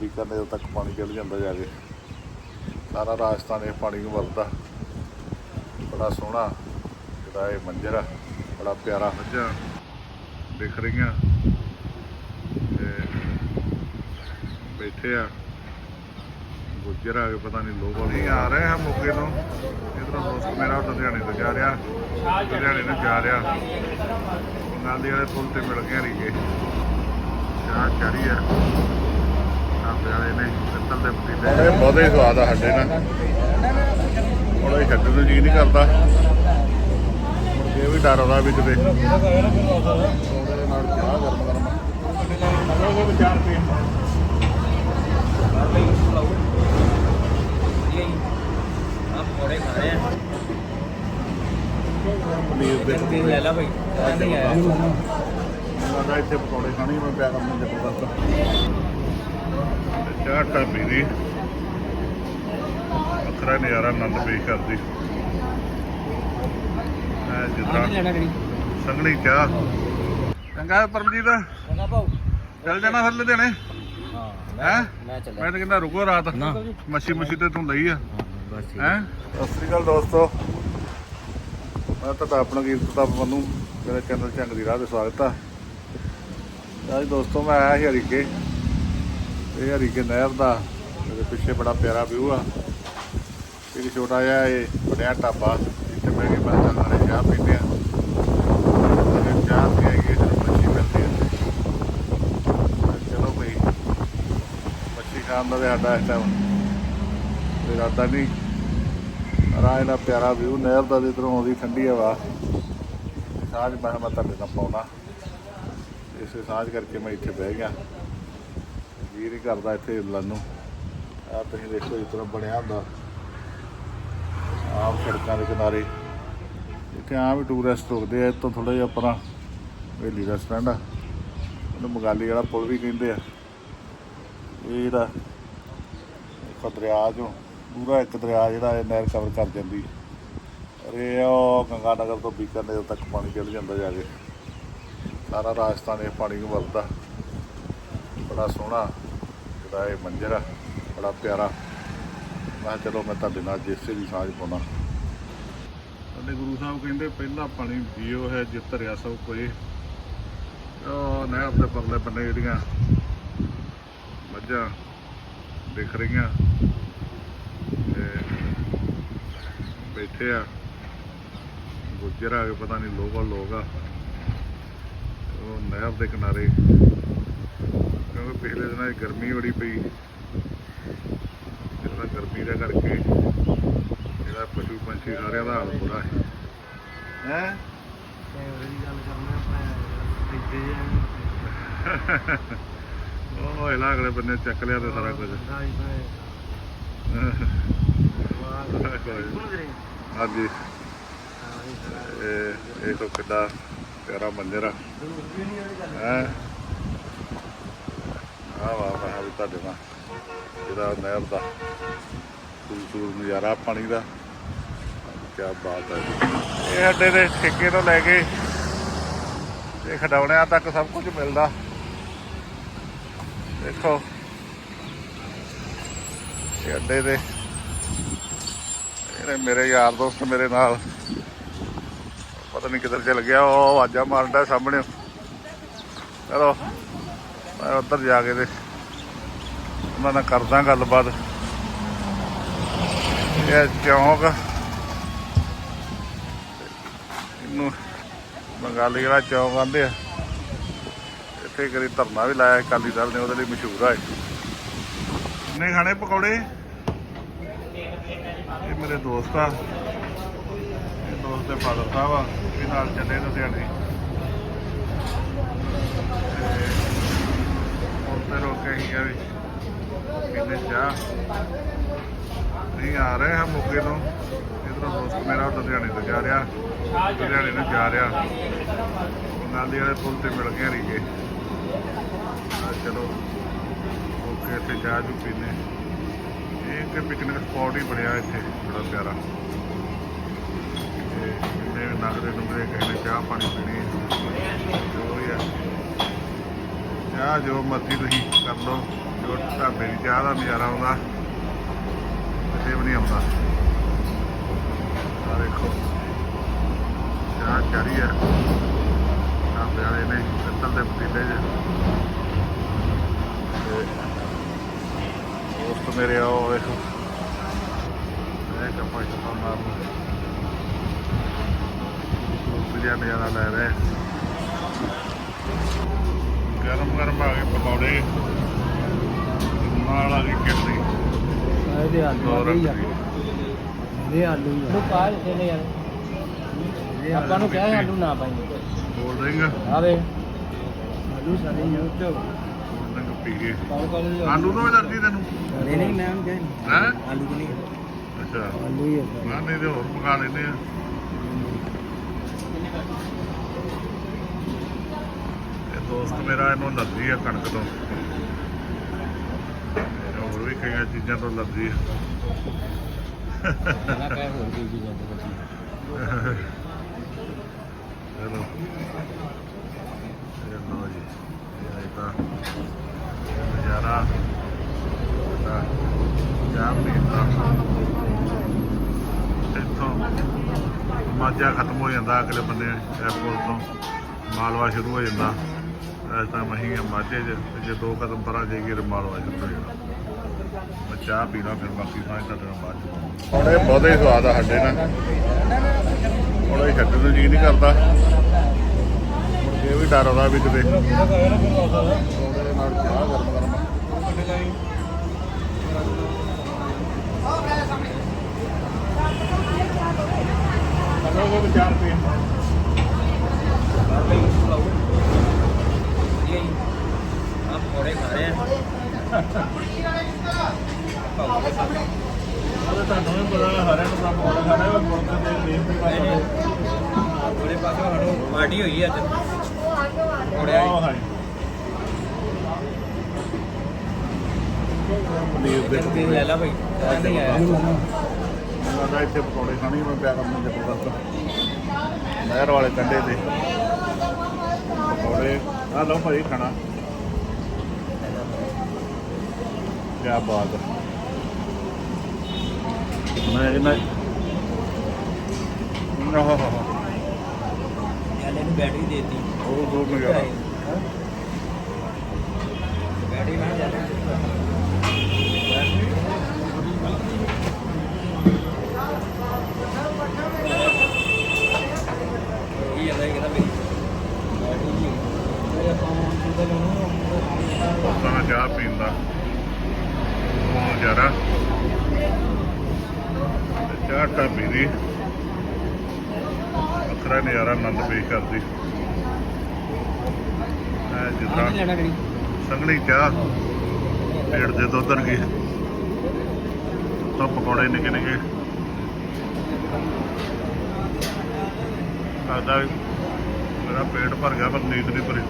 ਬੀਕਾਨੇਰ ਤੱਕ ਪਾਣੀ ਚੱਲ ਜਾਂਦਾ ਜਾ ਕੇ। ਸਾਰਾ ਰਾਜਸਥਾਨ ਇਹ ਪਾਣੀ ਨੂੰ ਵਰਦਾ ਬੜਾ ਸੋਹਣਾ, ਜਿਹੜਾ ਇਹ ਮੰਜ਼ਰ ਆ, ਬੜਾ ਪਿਆਰਾ ਮੱਝਾਂ ਦਿਖ ਰਹੀਆਂ। ਤੇ ਬੈਠੇ ਆ। ਗੁੱਜਰ ਆ ਕੇ ਪਤਾ ਨਹੀਂ ਲੋਕ ਨਹੀਂ ਆ ਰਹੇ ਆ ਮੋਗੇ ਤੋਂ। ਇਧਰੋਂ ਦੋਸਤ ਮੇਰਾ ਲੁਧਿਆਣੇ ਤੋਂ ਜਾ ਰਿਹਾ। ਲੁਧਿਆਣੇ ਨੂੰ ਜਾ ਰਿਹਾ। ਨਾਲੀ ਵਾਲੇ ਪੁਲ ਤੇ ਮਿਲ ਗਏ ਰੀਗੇ ਚਾਹ ਚੜੀ ਆ। ਵਾਲੇ ਨੇ ਪਿੱਤਲ ਦੇ ਪਤੀਲੇ। ਇਹ ਬਹੁਤੇ ਸਵਾਦ ਆ ਸਾਡੇ ਨਾਲ। ਹੁਣ ਇਹ ਛੱਡਣ ਨੂੰ ਜੀ ਨਹੀਂ ਕਰਦਾ। ਇਹ ਵੀ ਡਰ ਆਉਂਦਾ ਵੀ ਕਿਤੇ ਪਕੌੜੇ ਪਨੀਰ ਦੇ ਪੀਸ ਲੈ ਲਾ ਭਾਈ ਨਹੀਂ ਆਇਆ। ਮੈਂ ਇੱਥੇ ਪਕੌੜੇ ਖਾਣੀ ਮੈਂ ਪਿਆ ਕਰਨਾ ਜ਼ਬਰਦਸਤ ਚਾਹ ਢਾਬੀ ਦੀ ਵੱਖਰਾ ਨਜ਼ਾਰਾ ਆਨੰਦ ਪੇਸ਼ ਕਰਦੀ। ਐ ਜਿੱਦਾਂ ਸੰਘਣੀ ਚਾਹ। ਚੰਗਾ ਪਰਮਜੀਤ। ਚੰਗਾ ਭਾਉ ਚੱਲ ਜਾਣਾ ਫਿਰ ਲੁਧਿਆਣੇ। ਹਾਂ ਹੈਂ? ਮੈਂ ਚੱਲਿਆ। ਮੈਂ ਤਾਂ ਕਹਿੰਦਾ ਰੁਕੋ ਰਾਤ। ਮੱਛੀ ਮੁੱਛੀ ਤੇ ਤੂੰ ਲਈ ਆ। ਬਸ ਠੀਕ। ਹੈ? ਸਤਿ ਸ੍ਰੀ ਅਕਾਲ ਦੋਸਤੋ। ਮੈਂ ਤੁਹਾਡਾ ਆਪਣਾ ਕੀਰਤ ਦਾ ਮਨੂੰ। ਮੇਰੇ ਚੈਨਲ ਚੰਗ ਦੀ ਰਾਹ ਤੇ ਸਵਾਗਤ ਆ। ਅੱਜ ਦੋਸਤੋ ਮੈਂ ਆਇਆ ਸੀ ਹਰੀਕੇ। ਇਹ ਹਰੀਕੇ ਨਹਿਰ ਦਾ, ਇਹਦੇ ਪਿੱਛੇ ਬੜਾ ਪਿਆਰਾ ਵਿਊ ਆ। ਇੱਕ ਛੋਟਾ ਜਿਹਾ ਇਹ ਬਣਿਆ ਢਾਬਾ, ਜਿੱਥੇ ਬਹਿ ਕੇ ਮੈਂ ਨਾਲੇ ਚਾਹ ਪੀਂਦੇ ਆ। ਤੇ ਚਾਹ ਪੀ ਆਈਏ ਤੇ ਮੱਛੀ ਮਿਲਦੀ ਆ। ਚਲੋ ਭਈ ਮੱਛੀ ਖਾਣ ਦਾ ਤੇ ਸਾਡਾ ਇਸ ਟਾਈਮ ਇਰਾਦਾ ਨਹੀਂ। ਰਾਹ ਦਾ ਪਿਆਰਾ ਵਿਊ ਨਹਿਰ ਦਾ ਜਿੱਧਰੋਂ ਆਉਂਦੀ ਠੰਡੀ ਹਵਾ। ਸਾਂਝ ਮੈਂ ਕਿਹਾ ਮੈਂ ਤੁਹਾਡੇ ਨਾਲ ਪਾਉਣਾ। ਇਸੇ ਸਾਂਝ ਕਰਕੇ ਮੈਂ ਇੱਥੇ ਬਹਿ ਗਿਆ। ਵੀਰ ਨਹੀਂ ਕਰਦਾ ਇੱਥੇ ਹਿੱਲਣ ਨੂੰ ਆ ਤੁਸੀਂ ਦੇਖੋ ਇਸ ਤਰ੍ਹਾਂ ਬਣਿਆ ਹੁੰਦਾ। ਆਮ ਸੜਕਾਂ ਦੇ ਕਿਨਾਰੇ। ਇੱਥੇ ਆਮ ਹੀ ਟੂਰਿਸਟ ਰੁਕਦੇ ਆ, ਇੱਥੋਂ ਥੋੜਾ ਜਿਹਾ ਆਪਣਾ ਹਵੇਲੀ ਦਾ ਸਟੈਂਡ ਆ। ਉਹਨੂੰ ਮਗਾਲੀ ਵਾਲਾ ਪੁਲ ਵੀ ਕਹਿੰਦੇ ਆ। ਇਹ ਜਿਹੜਾ ਇੱਕ ਦਰਿਆ ਚੋਂ, ਪੂਰਾ ਇੱਕ ਦਰਿਆ ਜਿਹੜਾ ਇਹ ਨਹਿਰ ਕਵਰ ਕਰ ਜਾਂਦੀ ਅਰੇ ਉਹ ਗੰਗਾ ਨਗਰ ਤੋਂ ਬੀਕਾਨੇਰ ਤੱਕ ਪਾਣੀ ਚੱਲ ਜਾਂਦਾ ਜਾ ਕੇ। ਸਾਰਾ ਰਾਜਸਥਾਨ ਇਹ ਪਾਣੀ ਨੂੰ ਵਰਦਾ ਬੜਾ ਸੋਹਣਾ। ਜਿਹੜਾ ਇਹ ਮੰਜ਼ਰ ਆ, ਬੜਾ ਪਿਆਰਾ। ਮੈਂ ਚਲੋ ਮੈਂ ਤੁਹਾਡੇ ਨਾਲ ਜਿਸੇ ਦੀ ਸਾਂਝ ਪਾਉਣਾ। ਸਾਡੇ ਗੁਰੂ ਸਾਹਿਬ ਕਹਿੰਦੇ, ਪਹਿਲਾ ਪਾਣੀ ਜੀਓ ਹੈ ਜਿਤ ਧਰਿਆ ਸਭ ਕੋਈ। ਉਹ ਨਹਿਰ ਦੇ ਪਰਲੇ ਬੰਨੇ ਜਿਹੜੀਆਂ ਮੱਝਾਂ ਦਿਖ ਰਹੀਆਂ ਤੇ ਬੈਠੇ ਆ। ਗੁੱਜਰ ਆ ਕੇ ਪਤਾ ਨਹੀਂ ਲੋਕਲ ਲੋਕ ਆ। ਉਹ ਨਹਿਰ ਦੇ ਕਿਨਾਰੇ ਕਿਉਂਕਿ ਪਿਛਲੇ ਦਿਨਾਂ 'ਚ ਗਰਮੀ ਬੜੀ ਪਈ। ਜਿਹੜਾ ਗਰਮੀ ਦੇ ਕਰਕੇ ਜਿਹੜਾ ਪਸ਼ੂ ਪੰਛੀ ਸਾਰਿਆਂ ਦਾ ਹਾਲ ਬੁਰਾ ਹੈ। ਹੈ? ਉਹ ਇਹਲਾ ਅਗਲੇ ਬੰਨੇ ਚੱਕ ਲਿਆ ਤੇ ਸਾਰਾ ਕੁਝ। ਹਾਂਜੀ। ਇਹ ਇਹ ਤੋਂ ਕਿੱਡਾ ਪਿਆਰਾ ਮੰਜ਼ਰ ਆ। ਹੈ? ਆ ਵਾ ਵਾ ਵੀ ਤੁਹਾਡੇ ਨਾਲ ਜਿਹੜਾ ਨਹਿਰ ਦਾ ਖੂਬਸੂਰਤ ਨਜ਼ਾਰਾ ਪਾਣੀ ਦਾ, ਕੀ ਬਾਤ ਹੈ। ਇਹ ਅੱਡੇ ਦੇ ਠੇਕੇ ਤੋਂ ਲੈ ਕੇ ਤੇ ਖਡਾਉਣਿਆਂ ਤੱਕ ਸਭ ਕੁਝ ਮਿਲਦਾ। ਦੇਖੋ, ਇਹ ਅੱਡੇ ਦੇ ਇਹਨੇ ਮੇਰੇ ਯਾਰ ਦੋਸਤ ਮੇਰੇ ਨਾਲ, ਪਤਾ ਨਹੀਂ ਕਿੱਧਰ ਚਲ ਗਿਆ, ਉਹ ਆਵਾਜ਼ਾਂ ਮਾਰਦਾ ਸਾਹਮਣੇ। ਚਲੋ। ਮੈਂ ਉੱਧਰ ਜਾ ਕੇ ਤੇ ਉਹਨਾਂ ਨਾਲ ਕਰਦਾ ਗੱਲਬਾਤ। ਇਹ ਚੌਂਕ। ਇਹਨੂੰ ਬੰਗਾਲੀ ਵਾਲਾ ਚੌਂਕ ਆਂਦੇ ਆ। ਇੱਥੇ ਕਰੀ ਧਰਨਾ ਵੀ ਲਾਇਆ ਅਕਾਲੀ ਦਲ ਨੇ, ਉਹਦੇ ਲਈ ਮਸ਼ਹੂਰ ਆ ਇਹ। ਨੇ ਖਾਣੇ ਪਕੌੜੇ? ਇਹ ਮੇਰੇ ਦੋਸਤ ਆ। ਇਹ ਦੋਸਤ ਦੇ ਫਾਦਰ ਸਾਹਿਬ ਆ। ਇਹ ਨਾਲ ਚੱਲੇ ਲੁਧਿਆਣੇ। ਤੇ ਉੱਥੇ ਰੋਕ ਵੀ ਕਿੰਨੇ ਚਾਹ ਨਹੀਂ ਆ ਰਹੇ ਹਾਂ ਮੋਗੇ ਤੋਂ। ਇਧਰੋਂ ਦੋਸਤ ਮੇਰਾ ਲੁਧਿਆਣੇ ਤੋਂ ਜਾ ਰਿਹਾ। ਲੁਧਿਆਣੇ ਨੂੰ ਜਾ ਰਿਹਾ। ਬੰਗਾਲੀ ਵਾਲੇ ਪੁਲ ਤੇ ਮਿਲ ਗਏ ਰੀਗੇ ਆ ਚਲੋ ਓਕੇ ਇੱਥੇ ਚਾਹ ਚੂ ਪੀਨੇ। ਇਹ ਇੱਕ ਪਿਕਨਿਕ ਸਪੌਟ ਹੀ ਬਣਿਆ ਇੱਥੇ, ਬੜਾ ਪਿਆਰਾ। ਤੇ ਇਹਦੇ ਨਗਰੇ ਨੁਗਰੇ ਕਿਸੇ ਚਾਹ ਪਾਣੀ ਪੀਣੀ ਹੈ ਜੋ ਵੀ ਆ ਚਾਹ ਜੋ ਮਰਜ਼ੀ ਤੁਸੀਂ ਕਰ ਲਓ, ਜੋ ਢਾਬੇ ਦੀ ਚਾਹ ਦਾ ਨਜ਼ਾਰਾ ਆਉਂਦਾ ਕਿਤੇ ਵੀ ਨਹੀਂ ਆਉਂਦਾ। ਆ ਦੇਖੋ, ਚਾਹ ਚੜੀ ਹੈ। ਢਾਬੇ ਵਾਲੇ ਨੇ ਪਿੱਤਲ ਦੇ ਪਤੀਲੇ 'ਚ ਤੇ ਦੋਸਤ ਮੇਰੇ ਆਓ ਦੇਖੋ। ਇਹ ਕੱਪਾ ਕੱਪਾ ਮਾਰਨ। ਵਧੀਆ ਨਜ਼ਾਰਾ ਲੈ ਰਹੇ। ਗਰਮ ਗਰਮ ਆ ਗਏ ਪਕੌੜੇ। ਨਾਲ ਆ ਗਈ ਕਿਰਲੀ ਇਹਦੇ ਆਲੂ ਆ। ਗਏ ਯਾਰ ਇਹਦੇ ਆਲੂ ਹੀ ਆ। ਪਾ ਦਿੱਤੇ ਨੇ ਯਾਰ। ਆਪਾਂ ਨੂੰ ਕਿਹਾ ਆਲੂ ਨਾ ਪਾਈ। ਕੋਲਡ ਡਰਿੰਕ ਆਵੇ ਆਲੂ ਸਾਰੇ ਹੀ ਆ ਕੋਲਡ ਡਰਿੰਕ ਪੀ ਗਏ ਆਲੂ ਤੋਂ ਐਲਰਜੀ ਤੈਨੂੰ? ਨਹੀਂ ਨਹੀਂ ਮੈਂ ਕਹੇ ਹੈ? ਆਲੂ ਨਹੀਂ ਅੱਛਾ। ਆਲੂ ਹੀ ਆ। ਨਾ ਨਹੀਂ ਤੇ ਹੋਰ ਪਕਾ ਲੈਂਦੇ ਆ। ਦੋਸਤ ਮੇਰਾ ਇਹਨੂੰ ਲੱਗੀ ਆ ਕਣਕ ਤੋਂ। ਹੋਰ ਵੀ ਕਈਆਂ ਚੀਜ਼ਾਂ ਤੋਂ ਲੱਗੀ ਆ। ਚਲੋ। ਜੀ ਇਹ ਤਾਂ ਨਜ਼ਾਰਾ। ਤਾਂ ਜਾਮ ਪੀਂਦਾ ਇੱਥੋਂ ਮਾਝਾ ਖਤਮ ਹੋ ਜਾਂਦਾ ਅਗਲੇ ਬੰਨੇ 에어ਪੋਰਟ ਤੋਂ। ਮਾਲਵਾ ਸ਼ੁਰੂ ਹੋ ਜਾਂਦਾ। ਇਸ ਤਾਂ ਮਹੀਂ ਆ ਮਾਝੇ 'ਚ ਤੇ ਜੇ ਦੋ ਕਦਮ ਪਰਾਂ ਜਾਈਏ ਤੇ ਸ਼ੁਰੂ ਹੋ ਜਾਂਦਾ ਮੈਂ ਚਾਹ ਪੀਣਾ ਫਿਰ ਬਾਕੀ ਸਾਂਝ ਤੁਹਾਡੇ ਨਾਲ ਬਾਅਦ ਚ ਹੁਣ ਇਹ ਬਹੁਤੇ ਹੀ ਸਵਾਦ ਆ ਸਾਡੇ ਨਾਲ। ਹੁਣ ਇਹ ਛੱਡਣ ਨੂੰ ਜੀ ਨਹੀਂ ਕਰਦਾ। ਇਹ ਵੀ ਡਰ ਆਉਂਦਾ ਵੀ ਕਿਤੇ। ਨਾਲ ਚਾਹ ਗਰਮ ਗਰਮ ਕਰੋਗੇ ਵਿਚਾਰ ਪੇ ਆਪ ਪਕੌੜੇ ਖਾ ਰਹੇ ਆ ਉਹ ਤੁਹਾਨੂੰ ਵੀ ਪਤਾ ਹੈ ਹਰਿਆਂ ਨੂੰ ਕੰਮ ਹੋਣਾ ਖਾਣਾ ਉਹ ਮੁਰਗੇ ਦੇ ਦੇਖ ਵੀ ਕਰਦੇ ਬੜੇ ਪਾਸੇ ਹਟੋ ਪਾਰਟੀ ਹੋਈ ਅੱਜ। ਪਕੌੜੇ ਉਹ ਵਾਲੀ ਹੈ ਪਨੀਰ ਦੇ ਤੇ ਲੈ ਲਾ ਭਾਈ ਚਾਹ ਨਹੀਂ ਆਇਆ। ਮੈਂ ਤਾਂ ਇੱਥੇ ਪਕੌੜੇ ਖਾਣੇ ਮੈਂ ਪਿਆ ਕਰਨਾ ਜ਼ਬਰਦਸਤ ਨਹਿਰ ਵਾਲੇ ਕੰਢੇ ਤੇ। ਪਕੌੜੇ। ਆ ਲਓ ਭਾਈ ਖਾਣਾ। ਕਿਆ ਬਾਤ ਮੈਂ ਇਹਨਾਂ ਆਹ ਹਾ ਹਾ ਯਾਲੇ ਨੂੰ ਬੈਟਰੀ ਦੇਤੀ। ਉਹ ਦੋ ਨਜ਼ਾਰਾ ਬੈਟਰੀ ਮੈਂ ਜਾ ਇਹ ਜਾਂਦਾ ਕਹਿੰਦਾ ਮੇਰੀ ਬੈਟਰੀ ਜੀ ਮੇਰੇ ਫੋਨ ਤੇ ਲਾਉਣਾ ਤਾਂ ਚਾਹ ਪੀਣ ਦਾ ਉਹ ਨਜ਼ਾਰਾ ਤੇ ਚਾਹ ਢਾਬੀ ਦੀ ਵੱਖਰਾ ਨਜ਼ਾਰਾ ਆਨੰਦ ਪੇਸ਼ ਕਰਦੀ। ਐ ਜਿੱਦਾਂ ਸੰਘਣੀ ਚਾਹ ਪੇੜ ਦੇ ਦੁੱਧ ਵਰਗੀ। ਤਾਂ ਪਕੌੜੇ ਨਿੱਕੇ ਨਿੱਕੇ। ਲੱਗਦਾ ਵੀ ਮੇਰਾ ਪੇਟ ਭਰ ਗਿਆ ਪਰ ਨੀਂਦ ਨਹੀਂ ਭਰੀ।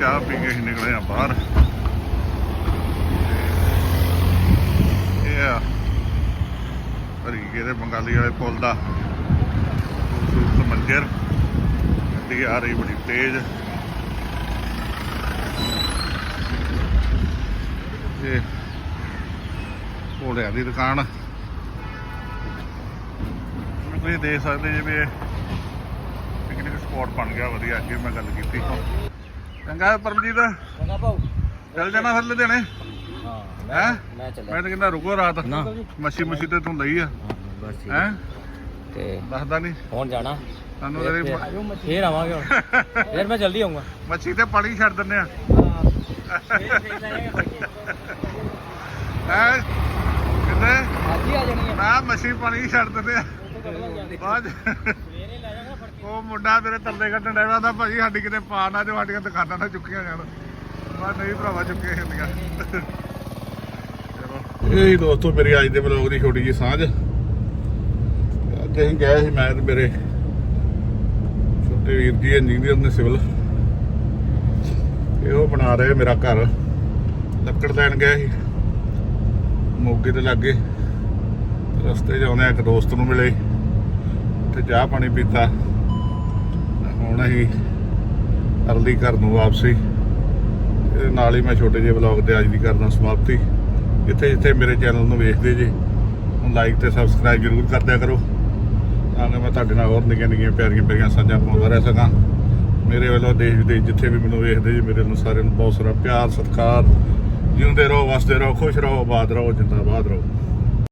ਚਾਹ ਪੀ ਕੇ ਨਿਕਲੇ ਆ ਬਾਹਰ। ਇਹ ਹਰੀਕੇ ਦੇ ਬੰਗਾਲੀ ਵਾਲੇ ਪੁੱਲ ਦਾ ਖੂਬਸੂਰਤ ਮੰਜ਼ਰ। ਗੱਡੀ ਆ ਰਹੀ ਬੜੀ ਤੇਜ਼। ਇਹ ਘੋੜਿਆਂ ਦੀ ਦੁਕਾਨ। ਤੁਸੀਂ ਦੇਖ ਸਕਦੇ ਜੇ ਵੀ ਇਹ ਪਿਕਨਿਕ ਸਪੌਟ ਬਣ ਗਿਆ ਵਧੀਆ ਅੱਗੇ ਮੈਂ ਗੱਲ ਕੀਤੀ। ਚੰਗਾ ਪਰਮਜੀਤ। ਚੰਗਾ ਭਾਉ ਚੱਲ ਜਾਣਾ ਫਿਰ ਲੁਧਿਆਣੇ। ਹਾਂ? ਮੈਂ ਚੱਲਿਆ। ਮੈਂ ਤਾਂ ਕਹਿੰਦਾ ਰੁਕੋ ਰਾਤ। ਨਾ। ਮੱਛੀ ਮੁੱਛੀ ਤੇ ਤੂੰ ਲਈ ਆ। ਬਸ ਠੀਕ। ਹੈ? ਤੇ ਦੱਸਦਾ ਨਹੀਂ। ਹੁਣ ਜਾਣਾ। ਸਾਨੂੰ ਤੇਰੀ ਫਿਰ- ਫਿਰ ਆਵਾਂਗੇ ਹੁਣ। ਫਿਰ ਮੈਂ ਜਲਦੀ ਆਉਂਗਾ। ਮੱਛੀ ਤੇ ਪਾਣੀ ਛੱਡ ਦਿੰਨੇ ਆ। ਹੈ? ਕਿਤੇ ਅੱਜ ਹੀ ਆ ਜਾਣੀ ਮੈਂ ਮੱਛੀ ਪਾਣੀ ਛੱਡ ਦਿੰਦੇ ਆ। ਬਾਅਦ 'ਚ ਸਵੇਰੇ ਲੈ ਜਾਗਾ ਫੜ ਕੇ ਉਹ ਮੁੰਡਾ ਮੇਰੇ ਤਰਲੇ ਕੱਢਣ ਡਿਆ ਦਾ ਭਾਜੀ ਸਾਡੀ ਕਿਤੇ ਪਾ ਨਾ ਜੋ ਸਾਡੀਆਂ ਦੁਕਾਨਾਂ ਨਾ ਚੁੱਕੀਆਂ ਜਾਣ। ਮੈਂ ਨਹੀਂ ਭਰਾਵਾ ਚੁੱਕੀਆਂ ਹੁੰਦੀਆਂ। ਚਲੋ ਇਹ ਹੀ ਦੋਸਤੋ, ਮੇਰੀ ਅੱਜ ਦੇ ਵਲੌਗ ਦੀ ਛੋਟੀ ਜੀ ਸਾਂਝ। ਅੱਜ ਅਸੀਂ ਗਏ ਸੀ ਮੈਂ ਤੇ ਮੇਰੇ ਛੋਟੇ ਵੀਰ ਜੀ ਇੰਜੀਨੀਅਰ ਨੇ ਸਿਵਲ ਇਹੋ ਬਣਾ ਰਹੇ ਮੇਰਾ ਘਰ। ਲੱਕੜ ਲੈਣ ਗਏ ਸੀ। ਮੋਗੇ ਦੇ ਲਾਗੇ। ਰਸਤੇ 'ਚ ਆਉਂਦੇ ਇੱਕ ਦੋਸਤ ਨੂੰ ਮਿਲੇ। ਤੇ ਚਾਹ ਪਾਣੀ ਪੀਤਾ। ਹੁਣ ਅਸੀਂ ਅਰਲੀ ਘਰ ਨੂੰ ਵਾਪਸੀ। ਇਹਦੇ ਨਾਲ ਹੀ ਮੈਂ ਛੋਟੇ ਜਿਹੇ ਵਲੌਗ ਤੇ ਅੱਜ ਦੀ ਕਰਦਾ ਸਮਾਪਤੀ। ਜਿੱਥੇ ਜਿੱਥੇ ਮੇਰੇ ਚੈਨਲ ਨੂੰ ਵੇਖਦੇ ਜੇ ਲਾਈਕ ਤੇ ਸਬਸਕ੍ਰਾਈਬ ਜ਼ਰੂਰ ਕਰ ਦਿਆ ਕਰੋ। ਤਾਂ ਕਿ ਮੈਂ ਤੁਹਾਡੇ ਨਾਲ ਹੋਰ ਨਿੱਕੀਆਂ ਨਿੱਕੀਆਂ ਪਿਆਰੀਆਂ ਪਿਆਰੀਆਂ ਸਾਂਝਾਂ ਪਾਉਂਦਾ ਰਹਿ ਸਕਾਂ। ਮੇਰੇ ਵੱਲੋਂ ਦੇਸ਼ ਵਿਦੇਸ਼ ਜਿੱਥੇ ਵੀ ਮੈਨੂੰ ਵੇਖਦੇ ਜੀ, ਮੇਰੇ ਨੂੰ ਸਾਰਿਆਂ ਨੂੰ ਬਹੁਤ ਸਾਰਾ ਪਿਆਰ, ਸਤਿਕਾਰ। ਜਿਉਂਦੇ ਰਹੋ, ਵਸਦੇ ਰਹੋ, ਖੁਸ਼ ਰਹੋ, ਆਬਾਦ ਰਹੋ, ਜਿੰਦਾਬਾਦ ਰਹੋ।